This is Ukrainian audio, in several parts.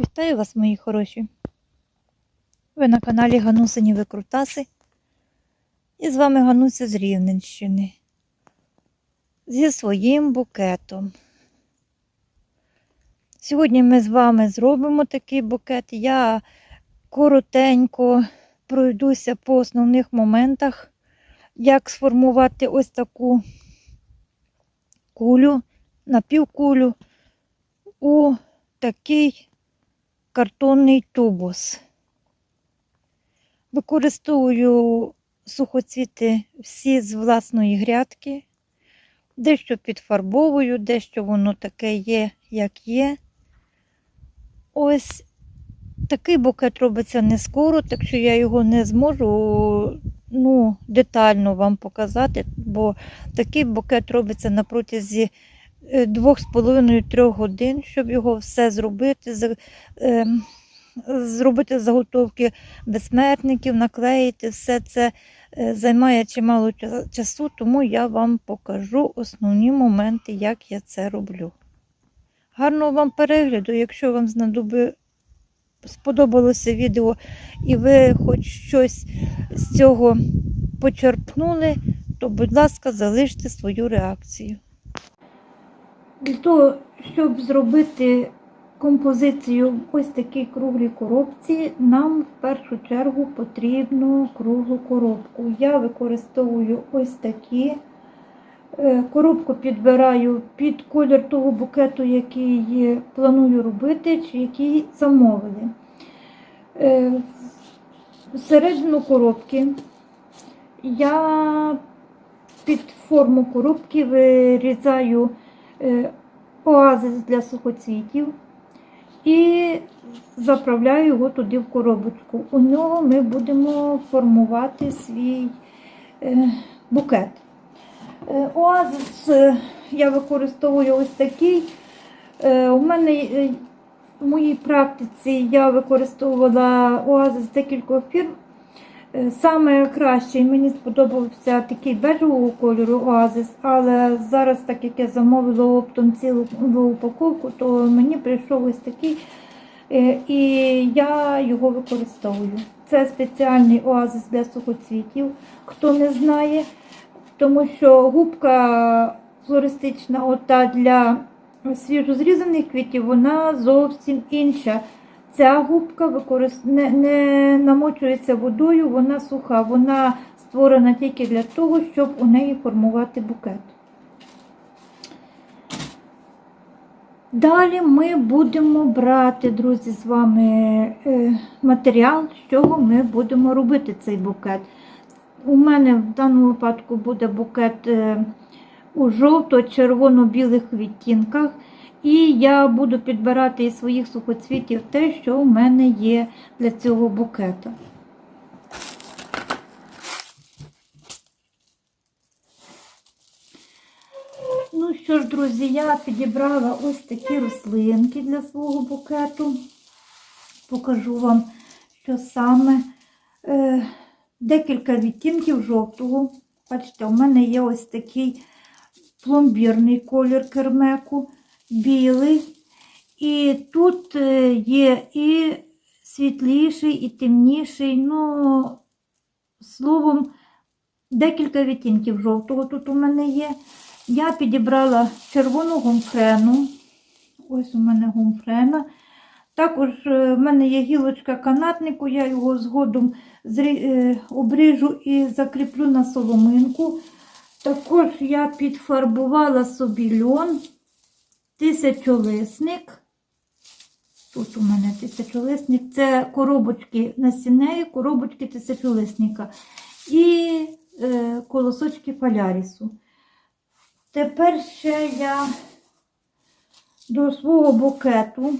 Вітаю вас, мої хороші. Ви на каналі Ганусині Викрутаси. І з вами Гануся з Рівненщини. Зі своїм букетом. Сьогодні ми з вами зробимо такий букет. Я коротенько пройдуся по основних моментах, як сформувати ось таку кулю, напівкулю у такий картонний тубус. Використовую сухоцвіти всі з власної грядки, дещо підфарбовую, дещо воно таке є, як є. Ось такий букет робиться не скоро, так що я його не зможу ну, детально вам показати, бо такий букет робиться на протязі е, двох з половиною трьох годин, щоб його все зробити, ем, зробити заготовки безсмертників, наклеїти. Все це е, займає чимало часу, тому я вам покажу основні моменти, як я це роблю. Гарного вам перегляду, якщо вам знадоби... сподобалося відео і ви хоч щось з цього почерпнули, то, будь ласка, залиште свою реакцію. Для того, щоб зробити композицію ось такій круглій коробці, нам в першу чергу потрібно круглу коробку. Я використовую ось такі. Е, Коробку підбираю під колір того букету, який планую робити, чи який замовили. Е, Всередину коробки я під форму коробки вирізаю оазис для сухоцвітів і заправляю його туди в коробочку. У нього ми будемо формувати свій е, букет. Е, Оазис е, я використовую ось такий. Е, У мене е, в моїй практиці я використовувала оазис декількох фірм. Е, Саме кращий мені сподобався такий бежевого кольору оазис, але зараз, так як я замовила оптом цілу упаковку, то мені прийшов ось такий, е, і я його використовую. Це спеціальний оазис для сухоцвітів, хто не знає, тому що губка флористична, ота для свіжозрізаних квітів, вона зовсім інша. Ця губка використ... не, не намочується водою, вона суха, вона створена тільки для того, щоб у неї формувати букет. Далі ми будемо брати, друзі, з вами е, матеріал, з чого ми будемо робити цей букет. У мене в даному випадку буде букет е, у жовто-червоно-білих відтінках. І я буду підбирати із своїх сухоцвітів те, що в мене є для цього букета. Ну що ж, друзі, я підібрала ось такі рослинки для свого букету. Покажу вам, що саме е, декілька відтінків жовтого. Бачите, у мене є ось такий пломбірний колір кермеку білий. І тут е, є і світліший, і темніший, ну, словом, декілька відтінків жовтого тут у мене є. Я підібрала червону гумфрену. Ось у мене гумфрена. Також е, в мене є гілочка канатнику, я його згодом е, обріжу і закріплю на соломинку. Також я підфарбувала собі льон тисячолисник. Тут у мене тисячолисник. Це коробочки насіннеї, коробочки тисячолисника і е, колосочки полярісу. Тепер ще я до свого букету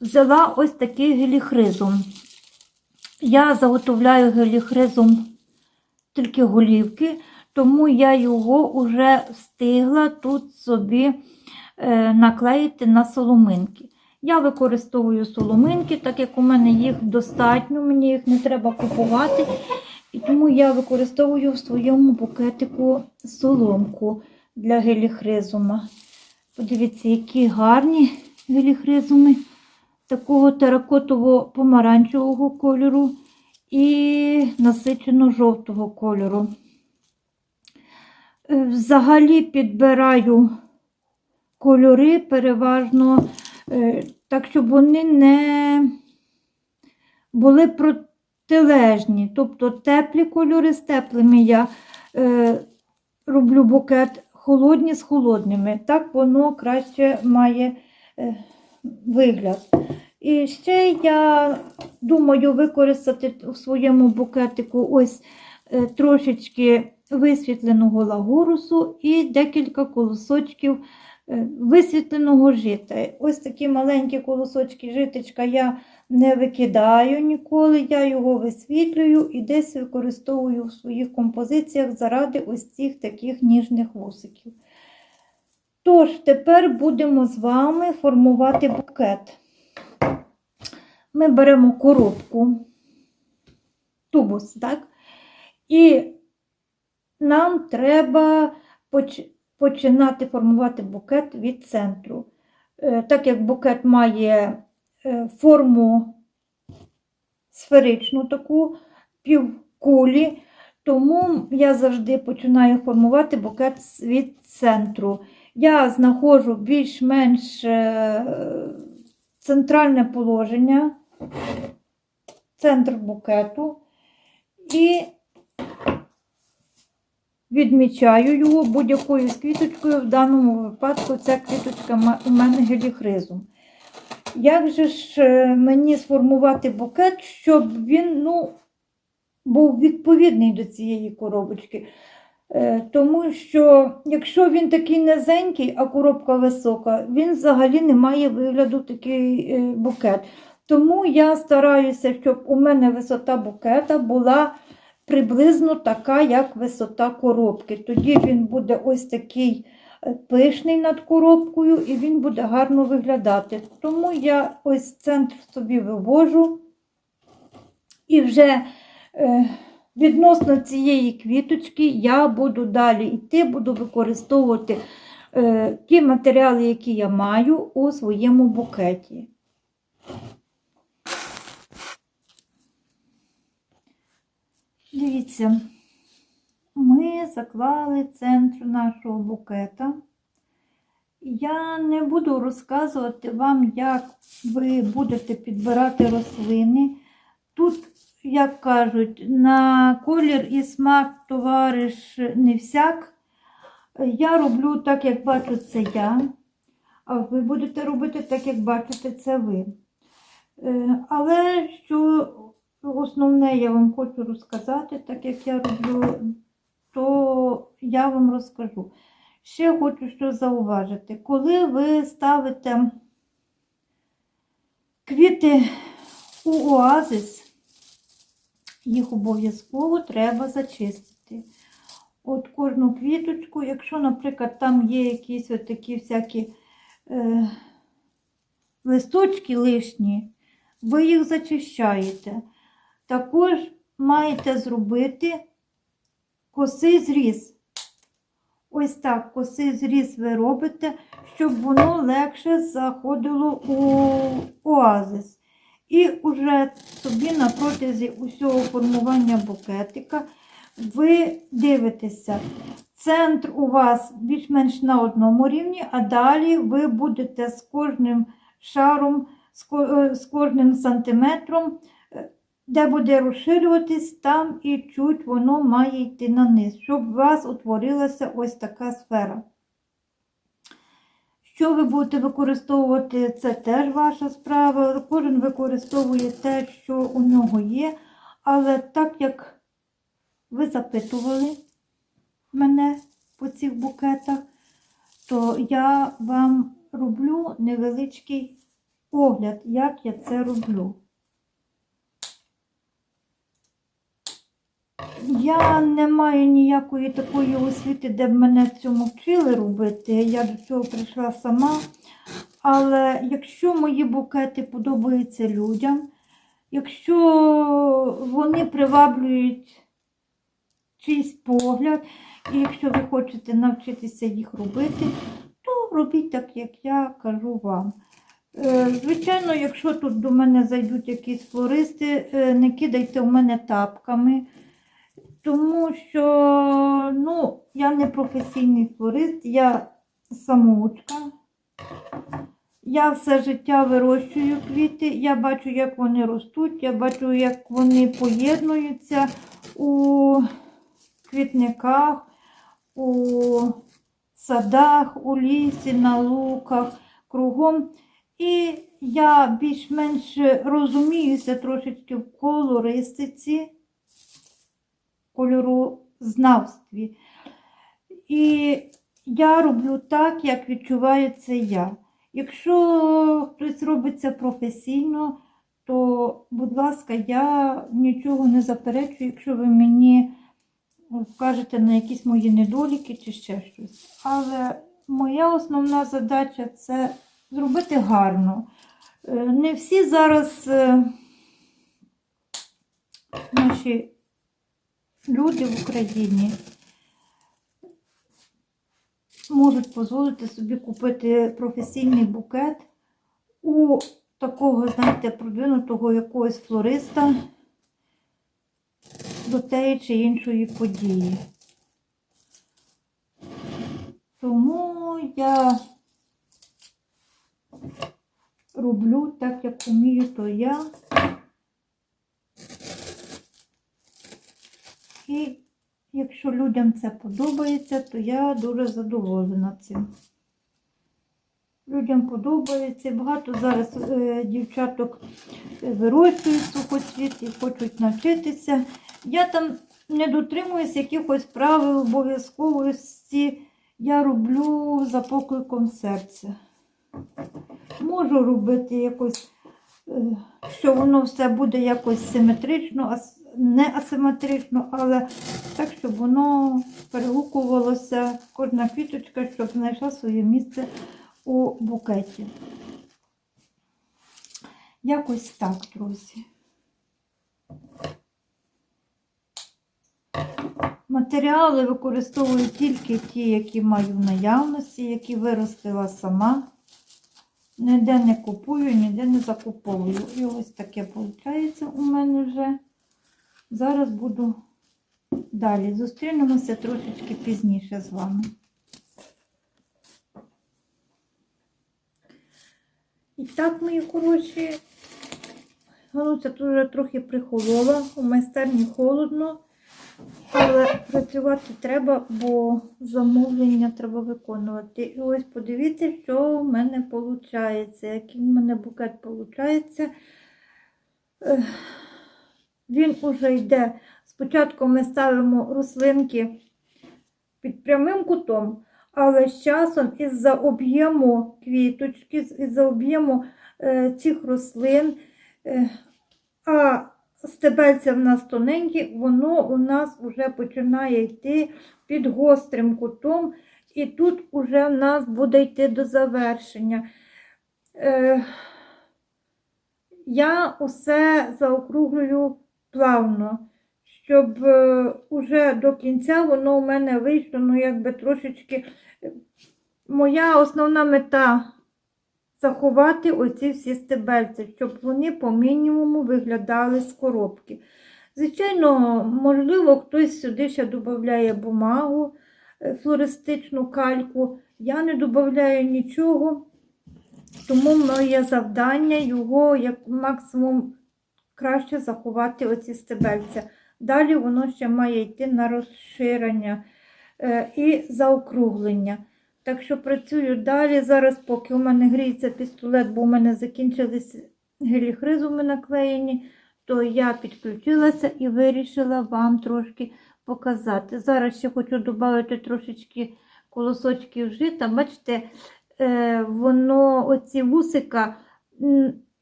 взяла ось такий геліхризом. Я заготовляю геліхризом тільки голівки, тому я його вже встигла тут собі е, наклеїти на соломинки. Я використовую соломинки, так як у мене їх достатньо, мені їх не треба купувати. І тому я використовую в своєму букетику соломку для геліхризума. Подивіться, які гарні геліхризуми. такого теракотово помаранчевого кольору і насичено жовтого кольору. Взагалі підбираю кольори переважно е, так, щоб вони не були протилежні. Тобто теплі кольори з теплими я е, роблю букет, холодні з холодними. Так воно краще має е, вигляд. І ще я думаю використати у своєму букетику ось трошечки висвітленого лагурусу і декілька колосочків е, висвітленого жита. Ось такі маленькі колосочки житочка я не викидаю ніколи, я його висвітлюю і десь використовую в своїх композиціях заради ось цих таких ніжних вусиків. Тож, тепер будемо з вами формувати букет. Ми беремо коробку, тубус, так? І нам треба поч- починати формувати букет від центру. Е, Так як букет має е, форму сферичну таку півкулі, тому я завжди починаю формувати букет від центру. Я знаходжу більш-менш е, центральне положення, центр букету і відмічаю його будь-якою квіточкою. В даному випадку ця квіточка у мене геліхризум. Як же ж е, мені сформувати букет, щоб він ну, був відповідний до цієї коробочки? Е, Тому що якщо він такий низенький, а коробка висока, він взагалі не має вигляду такий е, букет. Тому я стараюся, щоб у мене висота букета була приблизно така, як висота коробки. Тоді він буде ось такий е, пишний над коробкою і він буде гарно виглядати. Тому я ось центр собі вивожу і вже е, відносно цієї квіточки я буду далі йти, буду використовувати е, ті матеріали, які я маю у своєму букеті. Дивіться, ми заклали центр нашого букета. Я не буду розказувати вам, як ви будете підбирати рослини. Тут, як кажуть, на колір і смак товариш не всяк. Я роблю так, як бачу це я, а ви будете робити так, як бачите це ви. Е, Але що основне я вам хочу розказати, так як я роблю, то я вам розкажу. Ще хочу що зауважити. Коли ви ставите квіти у оазис, їх обов'язково треба зачистити. От кожну квіточку, якщо, наприклад, там є якісь от такі всякі е, листочки лишні, ви їх зачищаєте. Також маєте зробити косий зріз. Ось так косий зріз ви робите, щоб воно легше заходило у оазис. І вже собі на протязі усього формування букетика ви дивитеся. Центр у вас більш-менш на одному рівні, а далі ви будете з кожним шаром, з ко- з кожним сантиметром, де буде розширюватись, там і чуть воно має йти на низ, щоб у вас утворилася ось така сфера. Що ви будете використовувати, це теж ваша справа. Кожен використовує те, що у нього є. Але так як ви запитували мене по цих букетах, то я вам роблю невеличкий огляд, як я це роблю. Я не маю ніякої такої освіти, де б мене цьому вчили робити. Я до цього прийшла сама. Але якщо мої букети подобаються людям, якщо вони приваблюють чийсь погляд, і якщо ви хочете навчитися їх робити, то робіть так, як я кажу вам. Е, Звичайно, якщо тут до мене зайдуть якісь флористи, е, не кидайте в мене тапками, тому що ну, я не професійний флорист, я самоучка. Я все життя вирощую квіти, я бачу, як вони ростуть, я бачу, як вони поєднуються у квітниках, у садах, у лісі, на луках, кругом. І я більш-менш розуміюся трошечки в колористиці, кольорознавстві. І я роблю так, як відчуваю це я. Якщо хтось робить це професійно, то, будь ласка, я нічого не заперечую, якщо ви мені вкажете на якісь мої недоліки чи ще щось. Але моя основна задача це зробити гарно. Е, Не всі зараз е, наші люди в Україні можуть дозволити собі купити професійний букет у такого, знаєте, продвинутого якогось флориста до тієї чи іншої події. Тому я роблю так, як вмію, то я. І якщо людям це подобається, то я дуже задоволена цим. Людям подобається. Багато зараз е, дівчаток вирощують сухоцвіт і хочуть навчитися. Я там не дотримуюсь якихось правил обов'язковості. Я роблю за покликом серця. Можу робити якось, е, що воно все буде якось симетрично, ас- не асиметрично, але так, щоб воно перегукувалося, кожна квіточка, щоб знайшла своє місце у букеті. Якось так, друзі. Матеріали використовую тільки ті, які маю в наявності, які виростила сама. Ніде не купую, ніде не закуповую. І ось таке виходить у мене вже. Зараз буду далі. Зустрінемося трошечки пізніше з вами. І так, мої хороші, тут вже трохи прихолола, у майстерні холодно, але працювати треба, бо замовлення треба виконувати. І ось подивіться, що в мене виходить, який в мене букет виходить. Він уже йде. Спочатку ми ставимо рослинки під прямим кутом, але з часом із-за об'єму квіточки, із-за об'єму е, цих рослин, е, а стебельця в нас тоненькі, воно у нас вже починає йти під гострим кутом, і тут уже в нас буде йти до завершення. Е, я усе заокруглюю плавно, щоб е, уже до кінця воно у мене вийшло, ну якби трошечки. е, Моя основна мета заховати оці всі стебельці, щоб вони по мінімуму виглядали з коробки. Звичайно, можливо, хтось сюди ще додає бумагу, е, флористичну кальку. Я не додаю нічого, тому моє завдання його як максимум краще заховати оці стебельця. Далі воно ще має йти на розширення е, і заокруглення. Так що працюю далі. Зараз, поки у мене гріється пістолет, бо у мене закінчились геліхризуми наклеєні, то я підключилася і вирішила вам трошки показати. Зараз ще хочу додати трошечки колосочків жита. Бачите, е, воно оці вусика,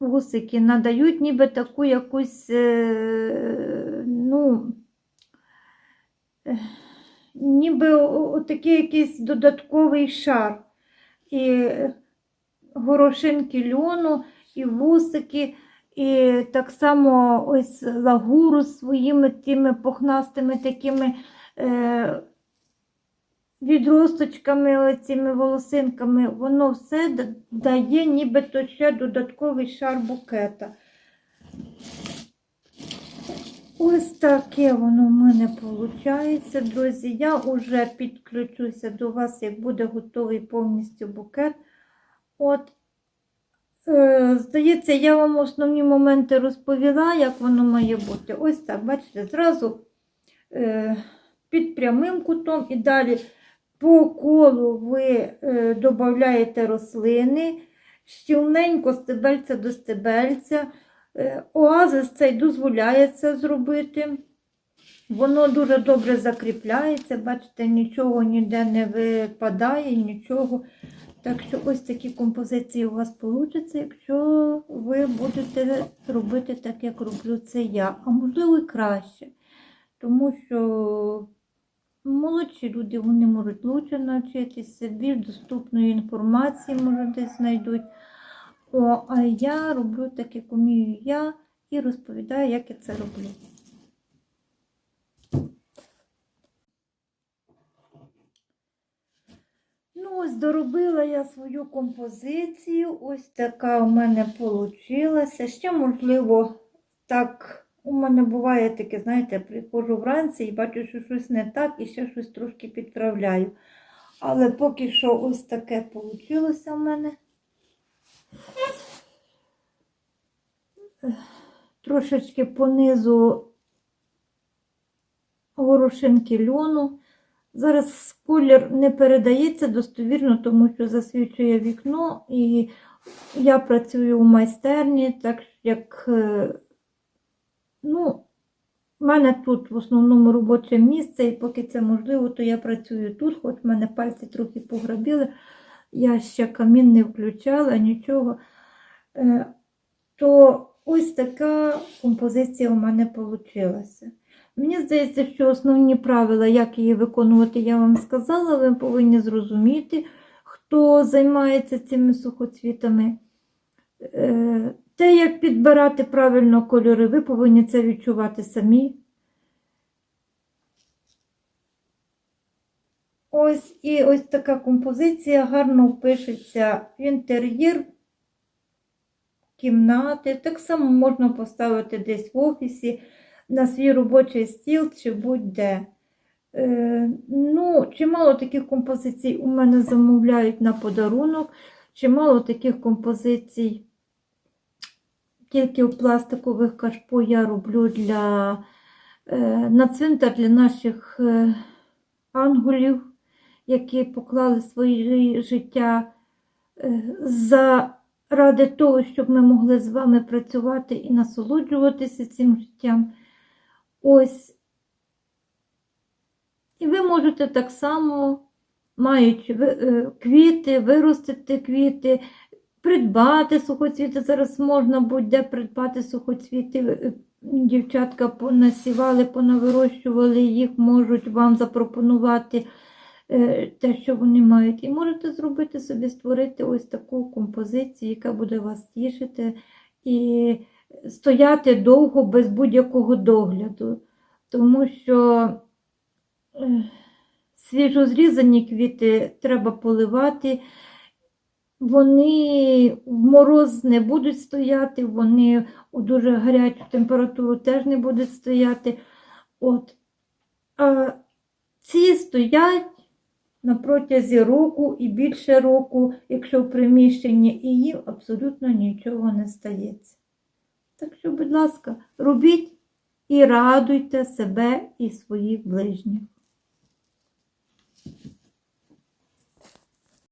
м, вусики надають ніби таку якусь, е, ну, е, ніби такий якийсь додатковий шар. І горошинки льону, і вусики, і так само ось лагуру своїми тими пухнастими такими е, відросточками, оціми волосинками, воно все да- дає нібито ще додатковий шар букета. Ось таке воно в мене виходить, друзі. Я вже підключуся до вас, як буде готовий повністю букет. От, е, здається, я вам основні моменти розповіла, як воно має бути. Ось так, бачите, зразу е, під прямим кутом і далі по колу ви е, додаєте рослини, щільненько стебельця до стебельця. Е, Оазис цей дозволяє це зробити. Воно дуже добре закріпляється, бачите, нічого ніде не випадає, нічого. Так що ось такі композиції у вас вийде, якщо ви будете робити так, як роблю це я, а можливо і краще. Тому що молодші люди вони можуть лучше навчитися, більш доступної інформації, може, десь знайдуть. О, а я роблю так, як умію я, і розповідаю, як я це роблю. Ну, ось доробила я свою композицію. Ось така у мене вийшла. Ще, можливо, так, у мене буває таке, знаєте, приходжу вранці і бачу, що щось не так, і ще щось трошки підправляю. Але поки що ось таке вийшло в мене. Трошечки понизу горошинки льону. Зараз колір не передається достовірно, тому що засвічує вікно, і я працюю у майстерні, так як е, в мене тут в основному робоче місце, і поки це можливо, то я працюю тут, хоч в мене пальці трохи пограбіли, я ще камін не включала, нічого. Е, То ось така композиція у мене вийшла. Мені здається, що основні правила, як її виконувати, я вам сказала, ви повинні зрозуміти, хто займається цими сухоцвітами. Те, як підбирати правильно кольори, ви повинні це відчувати самі. Ось і ось така композиція гарно впишеться в інтер'єр кімнати. Так само можна поставити десь в офісі на свій робочий стіл чи будь-де. Е, ну, чимало таких композицій у мене замовляють на подарунок, чимало таких композицій тільки в пластикових кашпо я роблю для, е, на цвинтар для наших е, ангелів, які поклали своє життя е, заради того, щоб ми могли з вами працювати і насолоджуватися цим життям. Ось. І ви можете так само, маючи квіти, виростити квіти, придбати сухоцвіти. Зараз можна будь-де придбати сухоцвіти. Е, Дівчатка понасівали, понавирощували їх, можуть вам запропонувати е, те, що вони мають. І можете зробити собі, створити ось таку композицію, яка буде вас тішити. І стояти довго без будь-якого догляду, тому що е, свіжозрізані квіти треба поливати, вони в мороз не будуть стояти, вони у дуже гарячу температуру теж не будуть стояти. От. А ці стоять на протязі року і більше року, якщо в приміщенні, і їм абсолютно нічого не стається. Так що, будь ласка, робіть і радуйте себе і своїх ближніх.